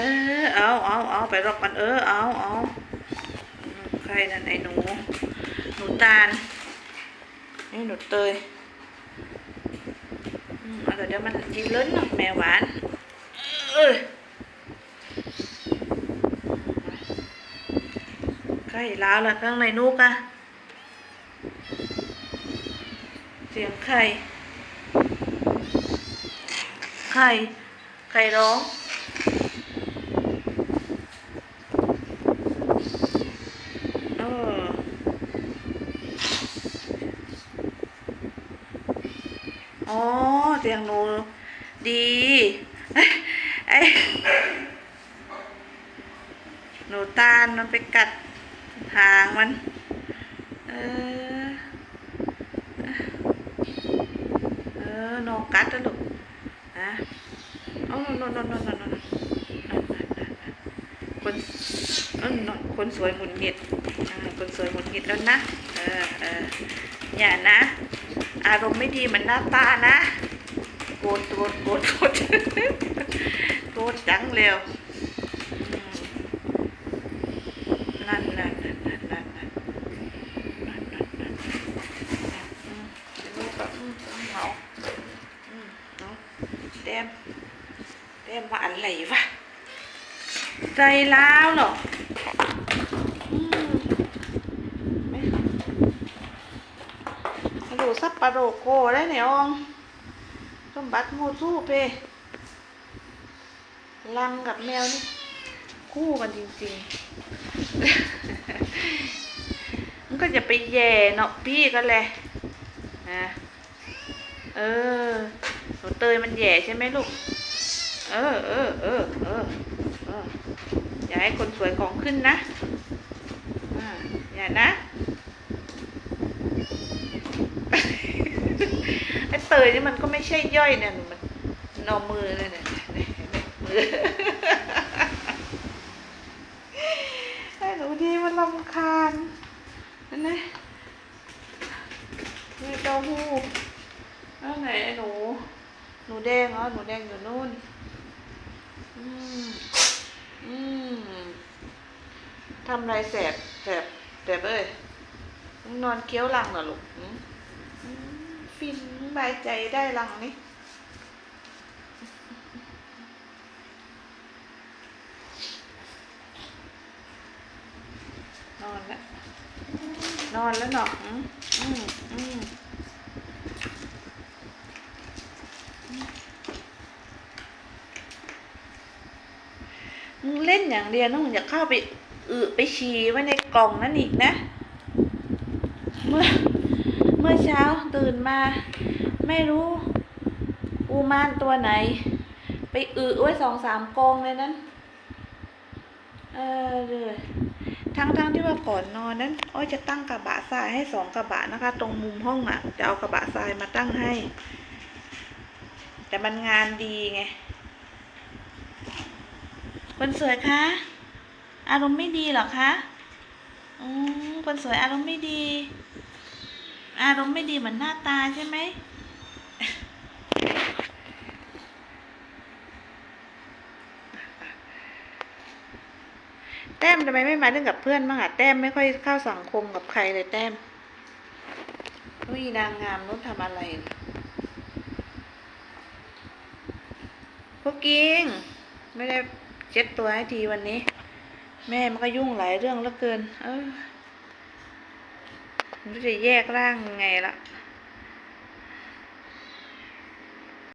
อเอาเอาเอาไปรอกกันเออเอาเอาใครนั่นไอ้หนู หนูตาลนี่หนูเตยอืมเอาเดี๋ยวเดี๋ยวมันจีเล้นนาะแม่หวานเอ้ยใกล้แล้วละข้างในนุกอะเสียงใครใครใครร้อง เอออ๋อเสียงหนูดีเอ้ยไอ้หนูตาลมันไปกัดหางมัน เออ เออโนกัดนะลูกนะโอ้โนโนโนโนโนโนคน เออโน่นคนสวยหมุนหงิดคนสวยหมุนหงิดแล้วนะเออเอออย่านะ อารมณ์ไม่ดีมือนหน้าตานะโกรธโกรธโกรธโกรธโกรธจังเร็วอืมนั่นนั่นนั่นนั่นนั่นนั่นนั่นนั่นนั่นอืมเดี๋ยวลูกก็อืมเหงาอืมเนาะแต้มแต้มว่าอะไรวะใจล้าวเหรออืมไม่ มาดูซับปะโรโกได้เนี่ยอองสมบัติมูสู้เพลังกับแมวนี่ คู่กันจริงๆ มันก็จะไปแย่เนาะพี่ก็แหละนะเออหนูเตยมันแย่ใช่ไหมลูก เออเออเออเออเอออย่าให้คนสวยของขึ้นนะ อ่า อย่านะ เตยนี่มันก็ไม่ใช่ย่อยเนี่ยมันนอมือเลยเนี่ยเนี่ยเห็นไหมมือไอ้หนูดีมันลำคาญนั่นนะนี่เต้าหู้แล้วไหนไอ้หนู หนูแดงเหรอหนูแดงอยู่นู่น อืม อืมทำไรแสบแสบแสบเอ้ยมึงนอนเคี้ยวลังเหรอลูกอืม ฟินบายใจได้หลังนี่นอนแล้ว นอนแล้วเนาะอืมอืมอืมมึงเล่นอย่างเดียวนะมึงอย่าเข้าไปอึไปฉี่ไว้ในกล่องนั่นอีกนะ เมื่อ มื่อเช้าตื่นมา ไม่รู้อูมานตัวไหน ไปอึไว้สองสามกองเลยนั้น เออเลยทั้งทั้งที่ว่าก่อนนอนนั้นอ้อยจะตั้งกระบะทรายให้สองกระบะนะคะ ตรงมุมห้องอะ จะเอากระบะทรายมาตั้งให้ แต่มันงานดีไงคนสวยคะ อารมณ์ไม่ดีหรอคะ อืมคนสวยอารมณ์ไม่ดี อารมณ์ไม่ดีเหมือนหน้าตาใช่ไหมแต้มทำไมไม่มาเล่นกับเพื่อนบ้างอะแต้มไม่ค่อยเข้าสังคมกับใครเลยแต้มนุ้ยนางงามนุ้นทำอะไรพวกกิ้งไม่ได้เช็ดตัวให้ทีวันนี้ แม่มันก็ยุ่งหลายเรื่องเหลือเกิน เออ มันจะแยกร่างยังไงละ